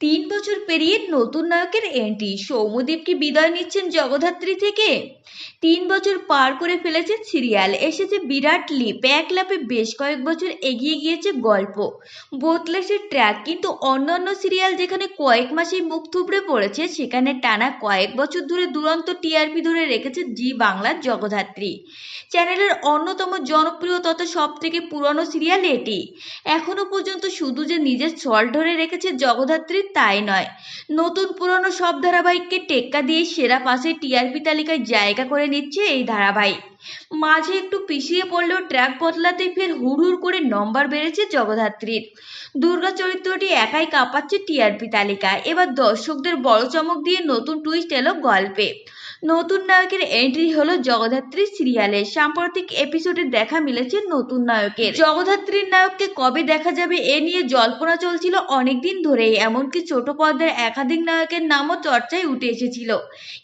তিন বছর পেরিয়ে নতুন নায়কের এন্ট্রি সৌম্যদীপকে বিদায় নিচ্ছেন জগদ্ধাত্রী থেকে। তিন বছর পার করে ফেলেছে সিরিয়াল এসেছে বিরাট লিপ এক লাপে বেশ কয়েক বছর এগিয়ে গিয়েছে গল্প। বদলেছে ট্র্যাক কিন্তু অন্যান্য সিরিয়াল যেখানে কয়েক মাসেই মুখ থুবড়ে পড়েছে, সেখানে টানা কয়েক বছর ধরে দুরন্ত টিআরপি ধরে রেখেছে জি বাংলার জগদ্ধাত্রী। চ্যানেলের অন্যতম জনপ্রিয় তথা সব থেকে পুরনো সিরিয়াল এটি। এখনও পর্যন্ত শুধু যে নিজের ছল ধরে রেখেছে জগদ্ধাত্রী তাই নয়। নতুন পুরনো সব ধারাবাহিককে টেক্কা দিয়ে সেরা পাশে টিআরপি তালিকায় জায়গা করে নিচ্ছে এই ধারাবাহিক। মাঝে একটু পিছিয়ে পড়লেও ট্র্যাক বদলাতে ফের হুড় করে নম্বর বেড়েছে জগধাত্রীর দুর্গা চরিত্রটি একাই কাঁপাচ্ছে টিআরপি তালিকায়। এবার দর্শকদের বড় চমক দিয়ে নতুন টুইস্ট এলো গল্পে। নতুন নায়কের এন্ট্রি হলো জগদ্ধাত্রী সিরিয়ালে সাম্প্রতিক এপিসোডে দেখা মিলেছে নতুন নায়কের। জগদ্ধাত্রীর নায়ককে কবে দেখা যাবে এ নিয়ে জল্পনা চলছিল অনেকদিন ধরেই, এমনকি ছোট পর্দার একাধিক নায়কের নামও চর্চায় উঠে এসেছিল।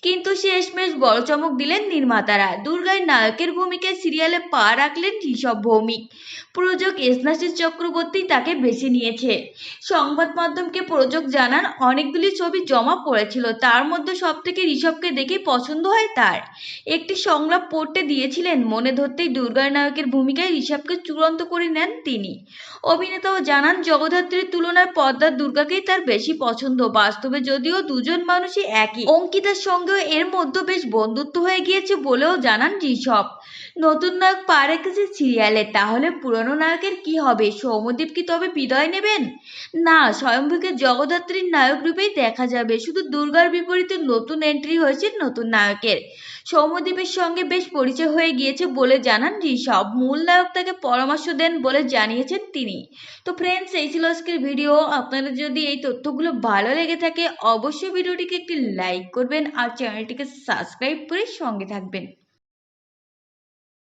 কিন্তু শেষমেশ বড় চমক দিলেন নির্মাতারা। দুর্গায় নায়কের ভূমিকায় সিরিয়ালে পা রাখলেন ঋষভ ভৌমিক। প্রযোজক স্নাশিস চক্রবর্তী তাকে বেছে নিয়েছে। সংবাদ মাধ্যমকে প্রযোজক জানান, অনেকগুলি ছবি জমা পড়েছিল। তার মধ্যে সব থেকে ঋষভকে দেখে পছন্দ হয় তার। একটি সংলাপ পড়তে দিয়েছিলেন, মনে ধরতেই দুর্গার নায়কের ভূমিকায় ঋষভকে চূড়ান্ত করে নেন তিনি। অভিনেতাও জানান, জগদ্ধাত্রীর তুলনায় পদ্মার দুর্গাকেই তার বেশি পছন্দ। বাস্তবে যদিও দুজন মানুষই একই। অঙ্কিতার সঙ্গেও এর মধ্যে বেশ বন্ধুত্ব হয়ে গিয়েছে বলেও জানান ঋষভ। নতুন নায়ক পা রেখেছে সিরিয়ালে তাহলে পুরনো নায়কের কি হবে? সৌম্যদীপ কি তবে বিদায় নেবেন? না স্বয়ংভূকে জগদ্ধাত্রীর নায়ক রূপেই দেখা যাবে। শুধু দুর্গার বিপরীতে নতুন এন্ট্রি হয়েছে নতুন নায়কের। সৌম্যদীপের সঙ্গে বেশ পরিচয় হয়ে গিয়েছে বলে জানান ঋষভ। মূল নায়ক তাকে পরামর্শ দেন বলে জানিয়েছেন তিনি। তো ফ্রেন্ডস এই ছিল আজকের ভিডিও আপনাদের যদি এই তথ্যগুলো ভালো লেগে থাকে, অবশ্যই ভিডিওটিকে একটি লাইক করবেন আর চ্যানেলটিকে সাবস্ক্রাইব করে সঙ্গে থাকবেন।